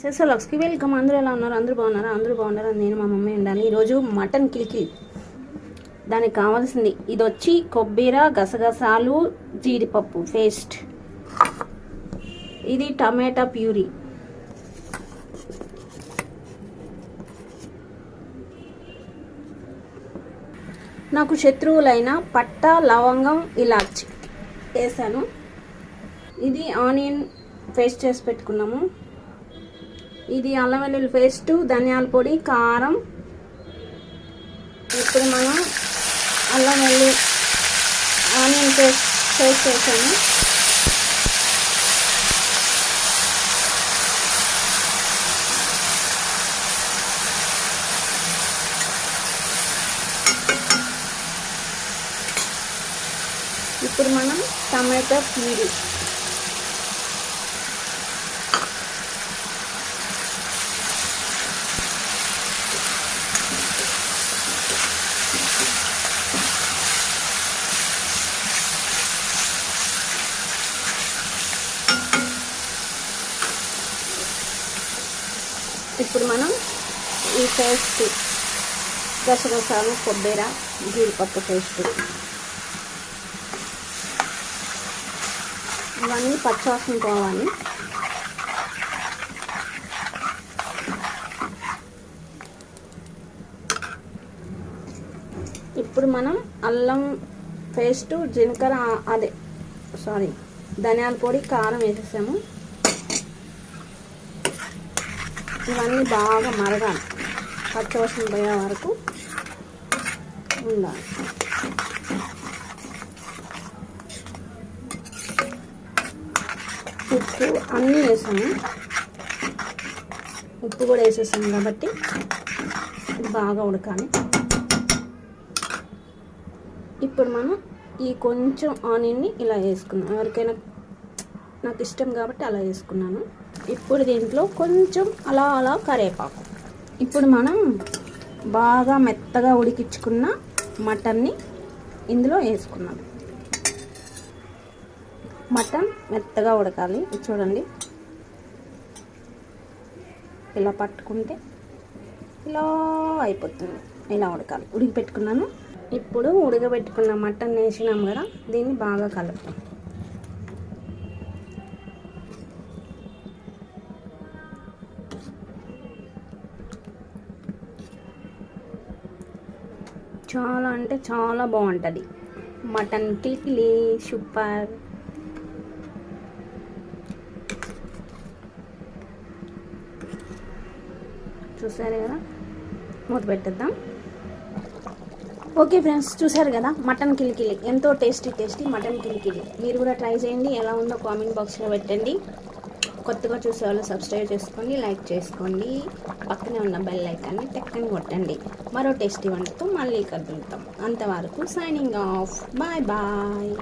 సెసలక్స్కి welcome అందరూ ఎలా ఉన్నారు? అందరూ బాగున్నారా? అందరూ బాగున్నారా నేను మా మమ్మీ ఉండాలి. ఈరోజు మటన్ కిల్కి. దానికి కావాల్సింది ఇది వచ్చి కొబ్బరి గసగసాలు జీడిపప్పు పేస్ట్ ఇది టమాటా ప్యూరీ. నాకు శత్రువులైన పట్ట లవంగం ఇలాచి. వేసాను. ఇది ఆనియన్ పేస్ట్ చేసి పెట్టుకున్నాము. ఇది అల్లం వెల్లుల్లి పేస్ట్ ధనియాల పొడి కారం. ఇప్పుడు మనం అల్లం వెల్లుల్లి ఆనియన్ పేస్ట్ పేస్ట్ చేసాము. ఇప్పుడు మనం టమాటో ప్యూరీ. ఇప్పుడు మనం ఈ పేస్ట్ గసగసాలు కొబ్బరి జీడిపప్పు పేస్ట్. ఇవన్నీ పచ్చివాసన పోవాలి. ఇప్పుడు మనం అల్లం పేస్ట్ జీలకర్ర అదే సారీ ధనియాల పొడి కారం వేసేసాము. ఇవన్నీ బాగా మరగాలి. పచ్చవసం పోయే వరకు ఉండాలి. ఉప్పు అన్నీ వేసాము. ఉప్పు కూడా వేసేసాము కాబట్టి బాగా ఉడకాలి. ఇప్పుడు మనం ఈ కొంచెం ఆనియన్ని ఇలా వేసుకున్నాం ఎవరికైనా నాకు ఇష్టం కాబట్టి అలా వేసుకున్నాను ఇప్పుడు దీంట్లో కొంచెం అలా అలా కరివేపాకు ఇప్పుడు మనం బాగా మెత్తగా ఉడికించుకున్న మటన్ని ఇందులో వేసుకున్నాం మటన్ మెత్తగా ఉడకాలి. చూడండి. ఇలా పట్టుకుంటే ఇలా అయిపోతుంది. ఇలా ఉడకాలి. ఉడికి పెట్టుకున్నాను ఇప్పుడు ఉడకబెట్టుకున్న మటన్ వేసినాం కదా దీన్ని బాగా కలుపుతాం చాలా అంటే చాలా బాగుంటుంది. మటన్ కిలికిలి సూపర్. చూసారు కదా? మూత పెట్టేద్దాం. ఓకే ఫ్రెండ్స్ చూసారు కదా? మటన్ కిలికిలి. ఎంతో టేస్టీ టేస్టీ మటన్ కిలికిలి. మీరు కూడా ట్రై చేయండి. ఎలా ఉందో కామెంట్ బాక్స్లో పెట్టండి. కొత్తగా చూసే వాళ్ళు సబ్స్క్రైబ్ చేసుకోండి లైక్ చేసుకోండి. పక్కనే ఉన్న బెల్ ఐకాన్ని టెక్కని కొట్టండి. మరో టేస్టీ వంటతో మళ్ళీ కదులుతాం అంతవరకు సైనింగ్ ఆఫ్ బాయ్ బాయ్